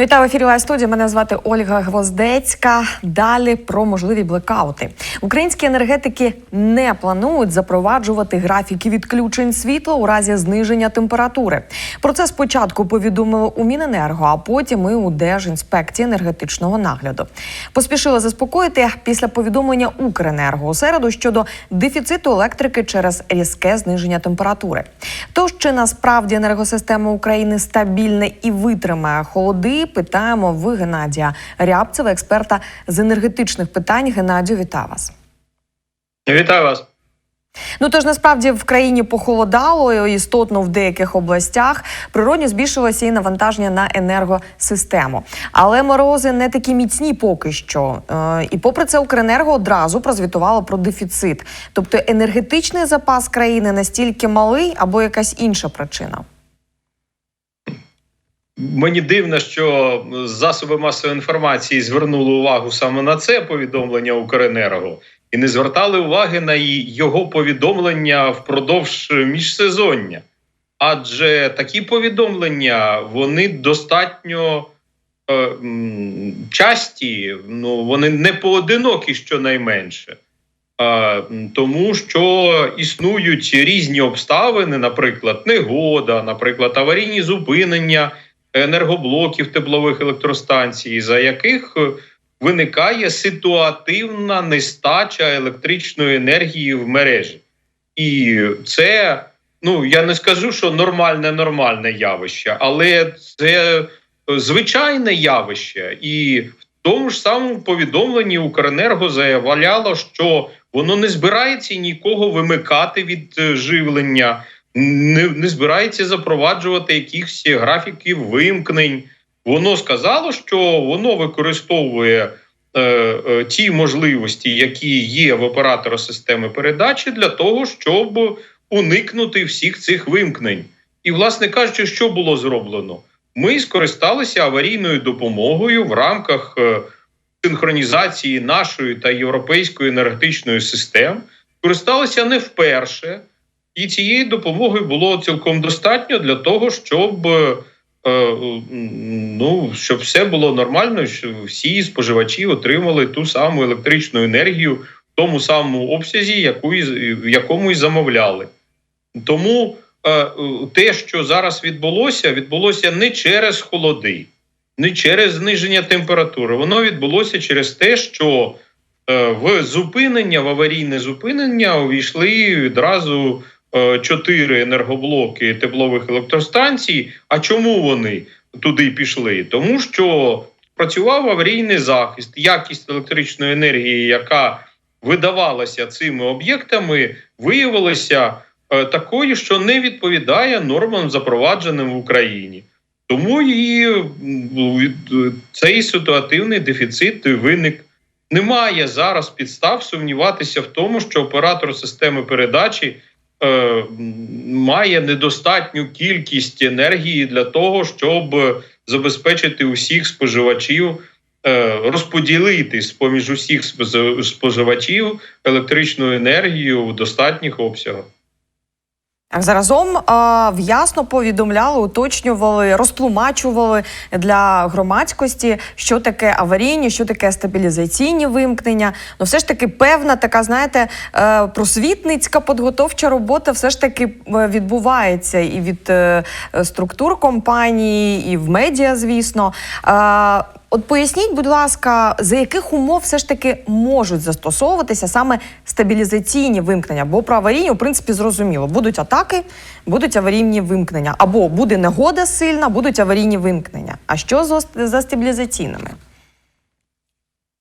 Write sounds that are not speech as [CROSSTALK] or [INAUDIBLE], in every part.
Вітаю ефірі студія. Мене звати Ольга Гвоздецька. Далі про можливі блекаути. Українські енергетики не планують запроваджувати графіки відключень світла у разі зниження температури. Про це спочатку повідомили у Міненерго, а потім і у Держінспекції енергетичного нагляду. Поспішили заспокоїти після повідомлення Укренерго у середу щодо дефіциту електрики через різке зниження температури. Тож чи насправді енергосистема України стабільна і витримає холоди? Питаємо в Геннадія Рябцева, експерта з енергетичних питань. Геннадію, вітаю вас. Вітаю вас. Ну тож насправді в країні похолодало істотно в деяких областях. Природньо збільшилося і навантаження на енергосистему. Але морози не такі міцні поки що. Е, І попри це, Укренерго одразу прозвітувало про дефіцит. Тобто енергетичний запас країни настільки малий або якась інша причина. Мені дивно, що засоби масової інформації звернули увагу саме на це повідомлення Укренерго і не звертали уваги на його повідомлення впродовж міжсезоння. Адже такі повідомлення вони достатньо е, часті, ну вони не поодинокі, щонайменше. Е, тому що існують різні обставини, наприклад, негода, наприклад, аварійні зупинення енергоблоків теплових електростанцій, за яких виникає ситуативна нестача електричної енергії в мережі. І це, ну я не скажу, що нормальне нормальне явище, але це звичайне явище. І в тому ж самому повідомленні Укренерго заявляло, що воно не збирається нікого вимикати від е, живлення, не, не збирається запроваджувати якихось графіків вимкнень. Воно сказало, що воно використовує е, е, ті можливості, які є в оператора системи передачі, для того, щоб уникнути всіх цих вимкнень. І, власне кажучи, що було зроблено? Ми скористалися аварійною допомогою в рамках е, синхронізації нашої та європейської енергетичної систем. Користалися не вперше, і цієї допомоги було цілком достатньо для того, щоб е, е, ну, щоб все було нормально, щоб всі споживачі отримали ту саму електричну енергію в тому самому обсязі, яку в якому і замовляли. Тому е, те, що зараз відбулося, відбулося не через холоди, не через зниження температури. Воно відбулося через те, що в зупинення, в аварійне зупинення увійшли відразу чотири енергоблоки теплових електростанцій. А чому вони туди пішли? Тому що працював аварійний захист, якість електричної енергії, яка видавалася цими об'єктами, виявилася е, такою, що не відповідає нормам, запровадженим в Україні. Тому і е, цей ситуативний дефіцит виник. Немає зараз підстав сумніватися в тому, що оператор системи передачі е, має недостатню кількість енергії для того, щоб забезпечити усіх споживачів, е, розподілити з поміж усіх споживачів електричну енергію в достатніх обсягах. Заразом в'ясно повідомляли, уточнювали, розтлумачували для громадськості, що таке аварійні, що таке стабілізаційні вимкнення. Ну, все ж таки, певна така, знаєте, е, просвітницька підготовча робота все ж таки е, відбувається і від е, структур компанії, і в медіа, звісно. От поясніть, будь ласка, за яких умов все ж таки можуть застосовуватися саме стабілізаційні вимкнення? Бо про аварійні, в принципі, зрозуміло. Будуть атаки, будуть аварійні вимкнення. Або буде негода сильна, будуть аварійні вимкнення. А що за, за стабілізаційними?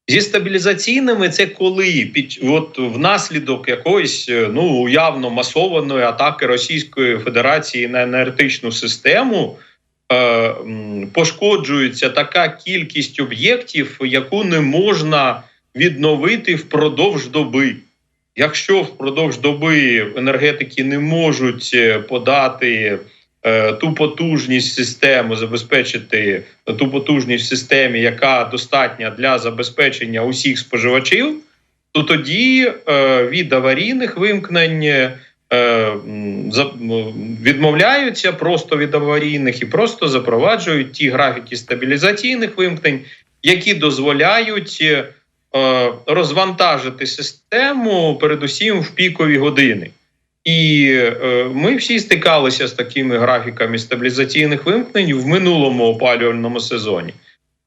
Зі стабілізаційними це коли під от внаслідок якоїсь е, ну уявно масованої атаки Російської Федерації на енергетичну систему пошкоджується така кількість об'єктів, яку не можна відновити впродовж доби. Якщо впродовж доби енергетики не можуть е, подати е, ту потужність системи, забезпечити ту потужність в системі, яка достатня для забезпечення усіх споживачів, то тоді е, від аварійних вимкнень е, відмовляються просто від аварійних і просто запроваджують ті графіки стабілізаційних вимкнень, які дозволяють е, розвантажити систему, передусім в пікові години. І е, ми всі стикалися з такими графіками стабілізаційних вимкнень в минулому опалювальному сезоні.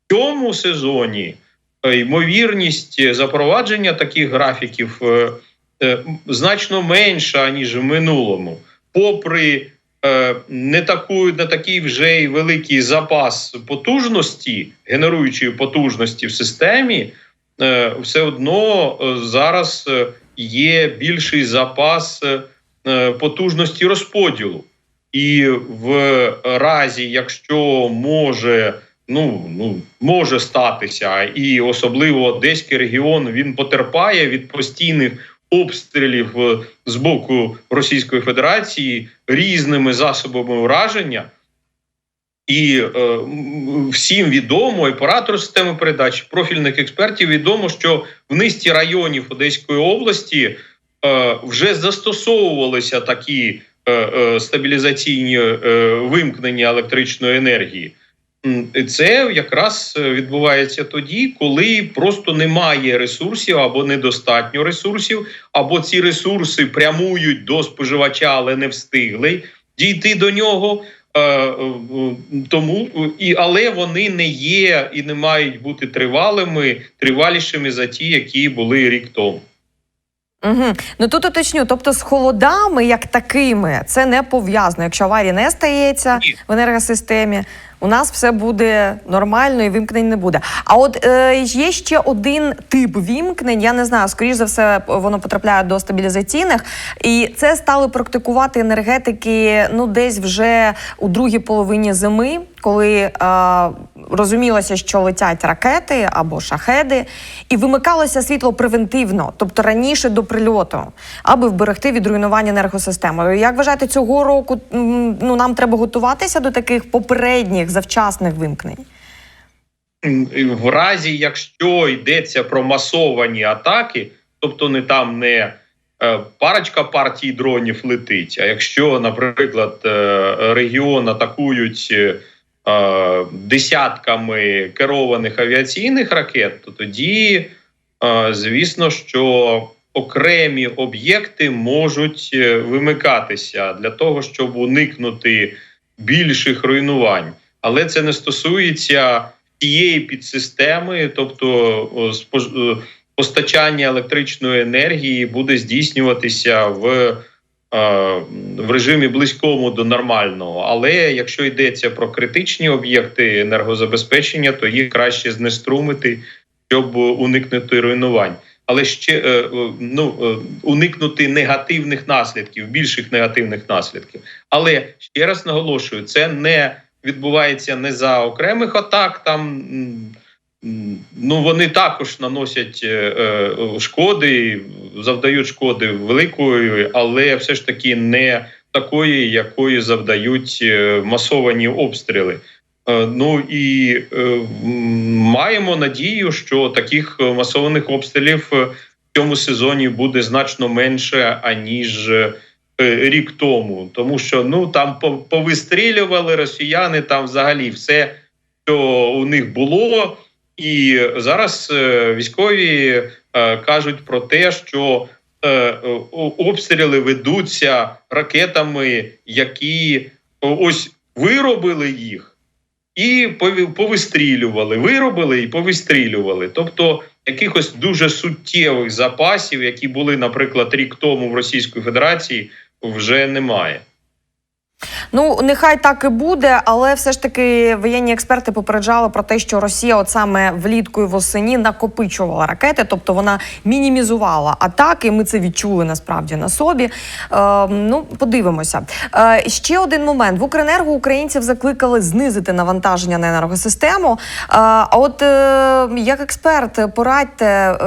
В цьому сезоні е, ймовірність запровадження таких графіків е, е, значно менша ніж в минулому, попри е, не таку, не такий вже й великий запас потужності, генеруючої потужності в системі, е, все одно е, зараз е, є більший запас е, е, потужності розподілу. І в разі, якщо може, ну, ну може статися, і особливо Одеський регіон він потерпає від постійних обстрілів е, з боку Російської Федерації різними засобами ураження. І е, всім відомо, оператору системи передач, профільних експертів відомо, що в низці районів Одеської області е, вже застосовувалися такі е, е, стабілізаційні е, вимкнення електричної енергії. І Це якраз е, відбувається тоді, коли просто немає ресурсів або недостатньо ресурсів, або ці ресурси прямують до споживача, але не встигли дійти до нього. Е, е, Тому і але вони не є і не мають бути тривалими, тривалішими за ті, які були рік тому. Угу. Ну тут уточню, тобто з холодами, як такими, це не пов'язано. Якщо аварії не стається Ні. в енергосистемі, у нас все буде нормально і вимкнень не буде. А от е, є ще один тип вімкнень. Я не знаю, скоріш за все, воно потрапляє до стабілізаційних, і це стали практикувати енергетики ну десь вже у другій половині зими, коли е, розумілося, що летять ракети або шахеди, і вимикалося світло превентивно, тобто раніше до прильоту, аби вберегти від руйнування енергосистеми. Як вважаєте, цього року ну нам треба готуватися до таких попередніх завчасних вимкнень? в разі, якщо йдеться про масовані атаки, тобто не там не е, парочка партій дронів летить. А якщо, наприклад, е, регіон атакують е, десятками керованих авіаційних ракет, то тоді, е, звісно, що окремі об'єкти можуть е, вимикатися для того, щоб уникнути більших руйнувань. Але це не стосується тієї підсистеми, тобто е, постачання електричної енергії буде здійснюватися в, е, в режимі близькому до нормального. Але якщо йдеться про критичні об'єкти енергозабезпечення, то їх краще знеструмити, щоб уникнути руйнувань. Але ще е, е, ну, е, уникнути негативних наслідків, більших негативних наслідків. Але ще раз наголошую, це не відбувається не за окремих атак. Там ну вони також наносять е, е, шкоди, завдають шкоди великої, але все ж таки не такої, якої завдають е, масовані обстріли. Ну і маємо надію, що таких масованих обстрілів в цьому сезоні буде значно менше аніж рік тому, тому що ну там по- повистрілювали росіяни там взагалі все, що у них було, і зараз е, військові е, кажуть про те, що е, обстріли ведуться ракетами, які ось виробили їх. І повистрілювали, виробили і повистрілювали. Тобто якихось дуже суттєвих запасів, які були, наприклад, рік тому в Російської Федерації, вже немає. Ну нехай так і буде, але все ж таки воєнні експерти попереджали про те, що Росія, от саме влітку і восені, накопичувала ракети, тобто вона мінімізувала атаки. Ми це відчули насправді на собі. Е, ну, подивимося. Е, ще один момент: в Укренерго українців закликали знизити навантаження на енергосистему. Е, а от е, як експерт, порадьте е,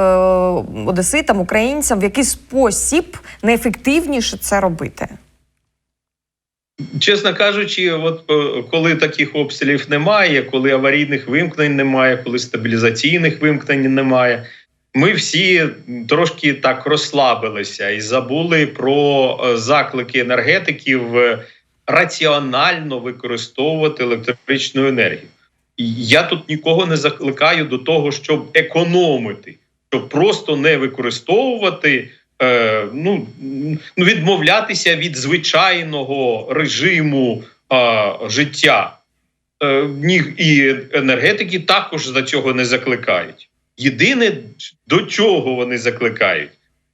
одеситам, українцям, в який спосіб найефективніше це робити. Чесно кажучи, от е, коли таких обстрілів немає, коли аварійних вимкнень немає, коли стабілізаційних вимкнень немає, ми всі трошки так розслабилися і забули про е, заклики енергетиків е, раціонально використовувати електричну енергію. Я тут нікого не закликаю до того, щоб економити, щоб просто не використовувати, е, ну, відмовлятися від звичайного режиму е, життя. Е, і енергетики також за цього не закликають. Єдине, до чого вони закликають,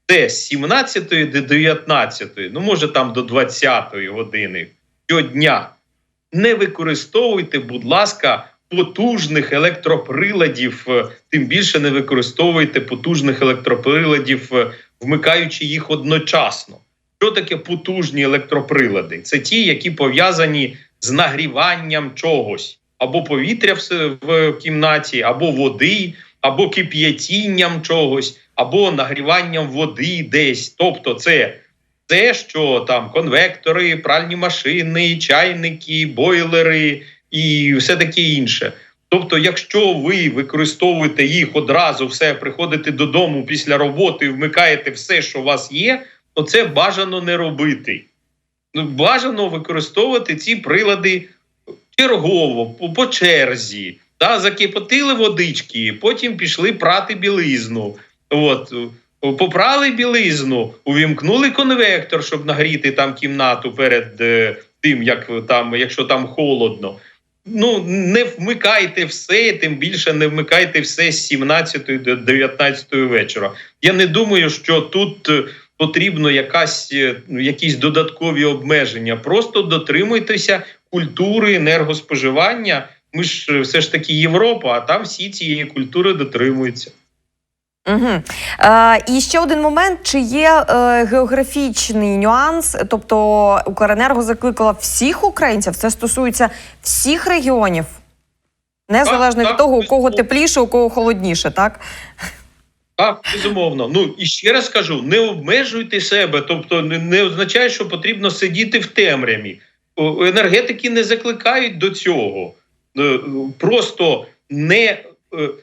це з 17 до 19, ну може там до 20 години щодня. Не використовуйте, будь ласка, потужних електроприладів, е, тим більше не використовуйте потужних електроприладів, е, вмикаючи їх одночасно. Що таке потужні електроприлади? Це ті, які пов'язані з нагріванням чогось або повітря в, кімнаті, або води, або кип'ятінням чогось, або нагріванням води десь. Тобто, це те, що там конвектори, пральні машини, чайники, бойлери і все таке інше. Тобто, якщо ви використовуєте їх одразу, все приходите додому після роботи, вмикаєте все, що у вас є, то це бажано не робити. Ну, бажано використовувати ці прилади чергово, по, черзі. Та, закипотили водички, потім пішли прати білизну. От, попрали білизну, увімкнули конвектор, щоб нагріти там кімнату перед е, тим, як там, якщо там холодно. Ну, не вмикайте все, тим більше не вмикайте все з 17 до 19 вечора. Я не думаю, що тут е, потрібно якась, е, ну, якісь додаткові обмеження. Просто дотримуйтеся культури енергоспоживання. Ми ж е, все ж таки Європа, а там всі цієї культури дотримуються. Угу. Е, і ще один момент: чи є е, географічний нюанс? Тобто Укренерго закликала всіх українців, це стосується всіх регіонів, незалежно Так, від так, того, у кого тепліше, у кого холодніше, так? Так, безумовно. Ну і ще раз кажу: не обмежуйте себе, тобто не, не означає, що потрібно сидіти в темряві. Енергетики не закликають до цього. Е, Просто не,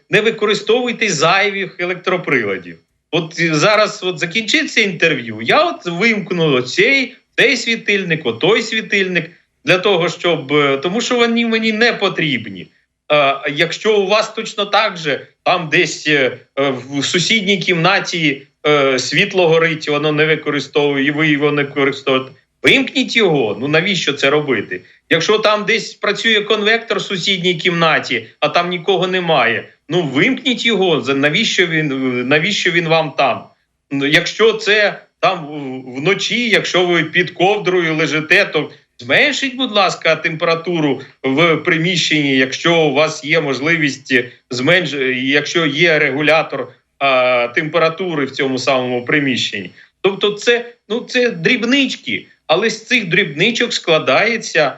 не використовуйте зайвих електроприладів. От е, зараз от закінчиться інтерв'ю. Я от вимкну цей, цей світильник, о той світильник для того, щоб е, тому, що вони мені не потрібні. Якщо у вас точно так же там десь е, е, в сусідній кімнаті е, світло горить, воно не використовує, і ви його не використовуєте, вимкніть його. Ну навіщо це робити? Якщо там десь працює конвектор в сусідній кімнаті, а там нікого немає, ну вимкніть його. Навіщо він, навіщо він вам там? Ну, Якщо це там вночі, якщо ви під ковдрою лежите, то зменшіть, будь ласка, температуру в приміщенні, якщо у вас є можливість зменш... якщо є регулятор а, температури в цьому самому приміщенні. Тобто, це ну це дрібнички, але з цих дрібничок складається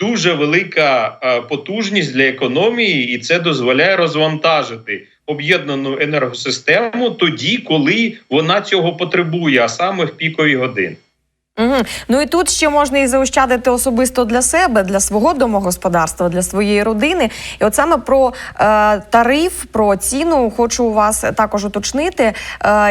дуже велика потужність для економії, і це дозволяє розвантажити об'єднану енергосистему тоді, коли вона цього потребує, а саме в пікові години. Угу. Ну і тут ще можна і заощадити особисто для себе, для свого домогосподарства, для своєї родини. І от саме про е, тариф, про ціну хочу у вас також уточнити. Е,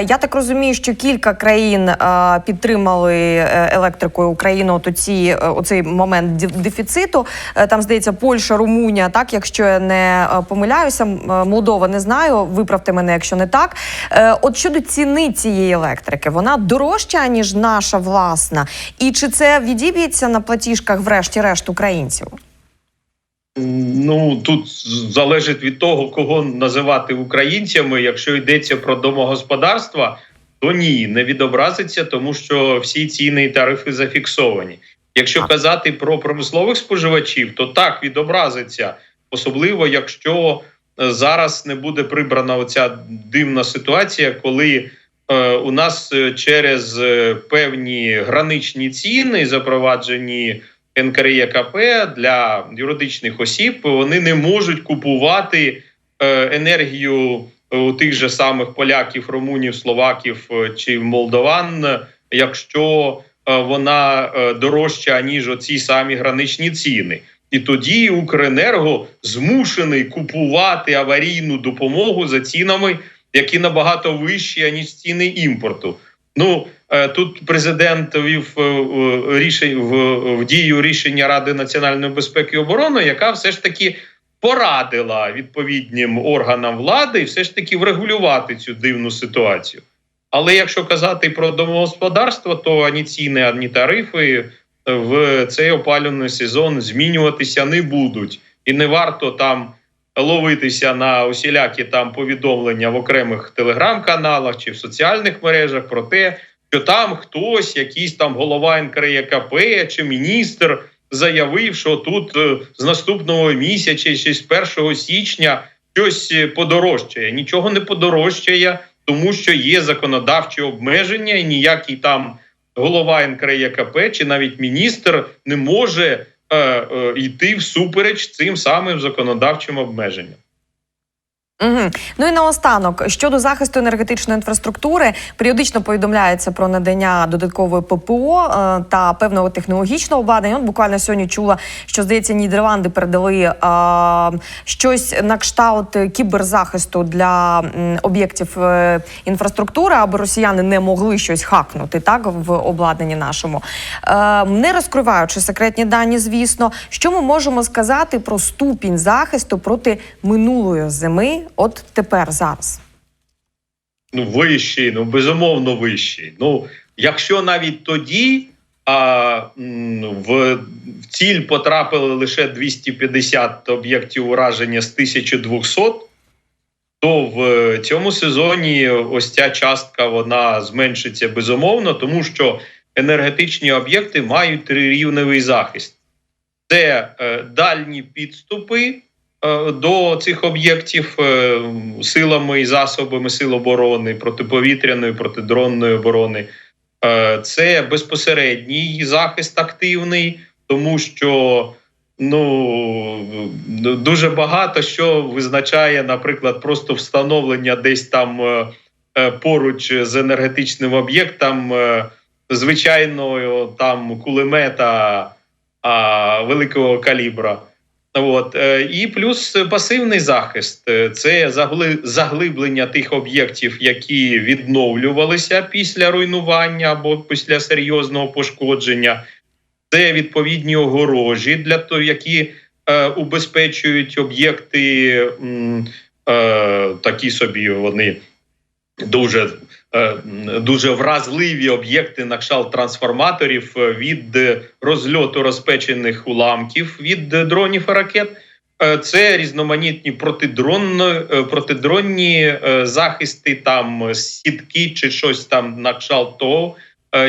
я так розумію, що кілька країн е, підтримали е, електрикою Україну от оці, е, оцей момент дефіциту. Е, там здається, Польща, Румунія, так якщо я не е, помиляюся, е, Молдова не знаю. Виправте мене, якщо не так. Е, от щодо ціни цієї електрики, вона дорожча ніж наша власна. І чи це відіб'ється на платіжках, врешті-решт, українців? Ну тут залежить від того, кого називати українцями. Якщо йдеться про домогосподарства, то ні, не відобразиться, тому що всі ціни і тарифи зафіксовані. Якщо казати про промислових споживачів, то так відобразиться, особливо якщо е, зараз не буде прибрана оця дивна ситуація, коли у нас е, через е, певні граничні ціни запроваджені НКРЄКП для юридичних осіб, вони не можуть купувати е, енергію у тих же самих поляків, румунів, словаків е, чи молдован, е, якщо е, вона е, дорожча ніж оці самі граничні ціни. І тоді Укренерго змушений купувати аварійну допомогу за цінами, які набагато вищі аніж ціни імпорту. Ну е, тут президент ввів е, рішень в, в дію рішення Ради національної безпеки і оборони, яка все ж таки порадила відповідним органам влади все ж таки врегулювати цю дивну ситуацію. Але якщо казати про домогосподарство, то ані ціни, ані тарифи в цей опалювальний сезон змінюватися не будуть, і не варто там ловитися на усілякі там повідомлення в окремих телеграм-каналах чи в соціальних мережах про те, що там хтось, якийсь там голова НКРЕКП чи міністр, заявив, що тут е, з наступного місяця чи з 1 січня щось е, подорожчає. Нічого не подорожчає, тому що є законодавчі обмеження, і ніякий там голова НКРЕКП чи навіть міністр не може йти всупереч цим самим законодавчим обмеженням. Угу. Ну і наостанок щодо захисту енергетичної інфраструктури, періодично повідомляється про надання додаткової ППО е, та певного технологічного обладнання. От буквально сьогодні чула, що здається, Нідерланди передали е, щось на кшталт кіберзахисту для м, об'єктів е, інфраструктури, аби росіяни не могли щось хакнути так в обладнанні нашому. Е, не розкриваючи секретні дані, звісно, що ми можемо сказати про ступінь захисту проти минулої зими, от тепер зараз. ну вищий, ну безумовно вищий. Ну, якщо навіть тоді а, в, в ціль потрапили лише 250 об'єктів ураження з 1200, то в цьому сезоні ось ця частка вона зменшиться безумовно, тому що енергетичні об'єкти мають трирівневий захист. Це е, дальні підступи е, до цих об'єктів е, силами і засобами сил оборони, протиповітряної, протидронної оборони. Е, Це безпосередній захист активний, тому що ну дуже багато що визначає, наприклад, просто встановлення десь там е, е, поруч з енергетичним об'єктом е, звичайного там кулемета великого калібра. От е, і плюс пасивний захист Е, це загли- заглиблення тих об'єктів, які відновлювалися після руйнування або після серйозного пошкодження. Це відповідні огорожі для того, які е, убезпечують об'єкти, е, такі собі вони дуже, е, дуже вразливі об'єкти на кшталт трансформаторів е, від розльоту розпечених уламків від дронів і ракет. Е, Це різноманітні протидронні е, захисти, там сітки чи щось там на кшталт того,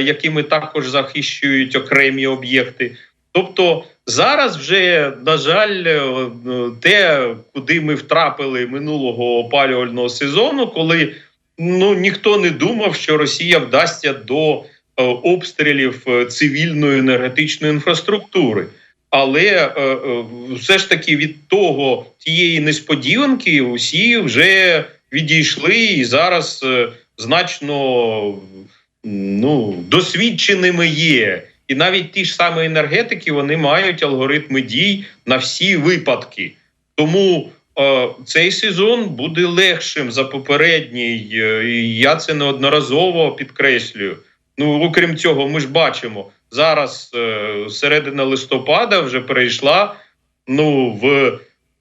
якими також захищують окремі об'єкти. Тобто зараз вже, на жаль, те, куди ми втрапили минулого опалювального сезону, коли ну ніхто не думав, що Росія вдасться до е, обстрілів е, цивільної енергетичної інфраструктури. Але е, все ж таки від того тієї несподіванки усі вже відійшли і зараз значно ну, досвідченими є. І навіть ті ж самі енергетики вони мають алгоритми дій на всі випадки. Тому цей сезон буде легшим за попередній. е, я це неодноразово підкреслюю. Ну, окрім цього, ми ж бачимо зараз е, середина листопада вже перейшла. Ну, в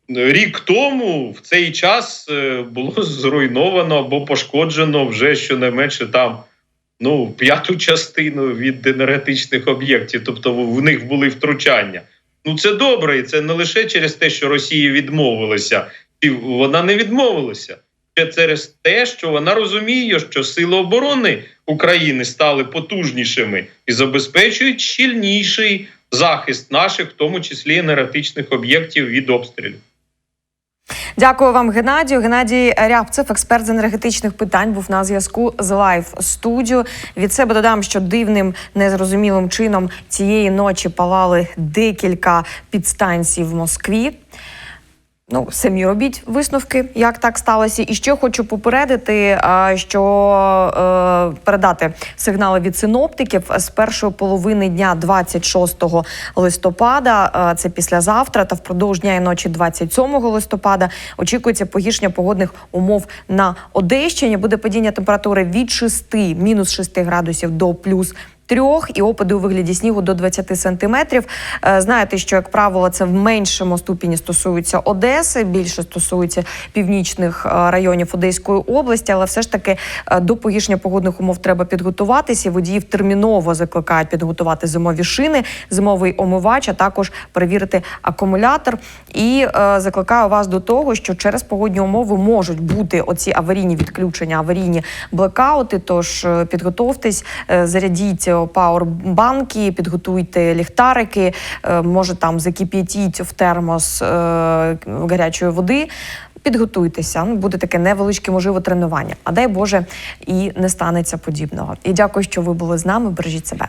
рік тому в цей час е, було [LAUGHS] зруйновано або пошкоджено вже щонайменше там ну, п'яту частину від енергетичних об'єктів, тобто в них були втручання. Ну це добре, і це не лише через те, що Росія відмовилася, і вона не відмовилася. Це через те, що вона розуміє, що сили оборони України стали потужнішими і забезпечують щільніший захист наших, в тому числі енергетичних об'єктів від обстрілів. Дякую вам, Геннадію. Геннадій Рябцев, експерт з енергетичних питань, був на зв'язку з Лайф студіо. Від себе додам, що дивним незрозумілим чином цієї ночі палали декілька підстанцій в Москві. Ну, самі робіть висновки, як так сталося. І ще хочу попередити, що е, передати сигнали від синоптиків з першої половини дня 26 листопада, це післязавтра, та впродовж дня і ночі 27 листопада очікується погіршення погодних умов на Одещині. Буде падіння температури від 6, мінус 6 градусів до плюс трьох і опади у вигляді снігу до 20 сантиметрів. Е, Знаєте, що як правило це в меншому ступені стосується Одеси, більше стосується північних е, районів Одеської області, але все ж таки е, до погіршення погодних умов треба підготуватися. Водіїв терміново закликають підготувати зимові шини, зимовий омивач, а також перевірити акумулятор. І закликаю вас до того, що через погодні умови можуть бути оці аварійні відключення, аварійні блекаути. Тож підготовтесь, зарядіть пауербанки, підготуйте ліхтарики, е, може там закип'ятіть в термос е, гарячої води. Підготуйтеся, ну буде таке невеличке, можливо, тренування. А дай Боже, і не станеться подібного. І дякую, що ви були з нами. Бережіть себе.